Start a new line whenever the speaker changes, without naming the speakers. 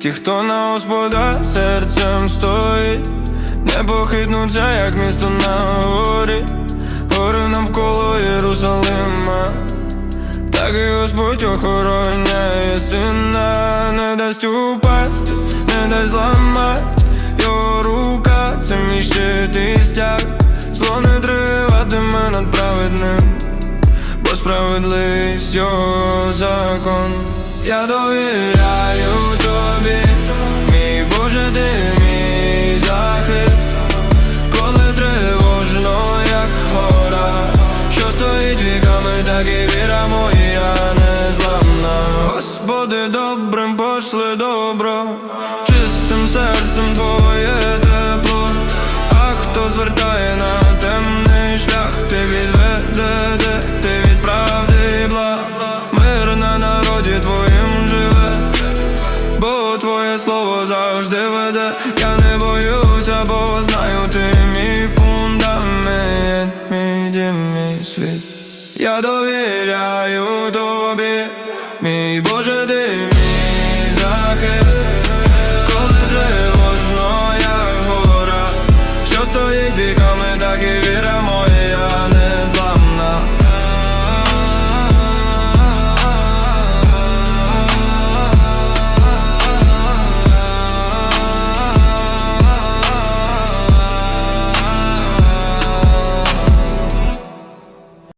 Ті, хто на Господа серцем стоїть, непохитнуться, як місто на горі, гори навколо Єрусалима, так і Господь охороняє сина, не дасть упасти, не дасть зламати його рука, це мій щит і стяг, зло не триватиме над праведним бо справедливість його закон. Я довіряю добрим пошли добро, чистим серцем твоє тепло, а хто звертає на темний шлях, ти відведе, ти від правди і благ Мир на народі твоїм живе, бо твоє слово завжди веде. Я не боюся, бо знаю, ти мій фундамент, мій дім, мій світ. Я довіряю тобі, мій Боже, ти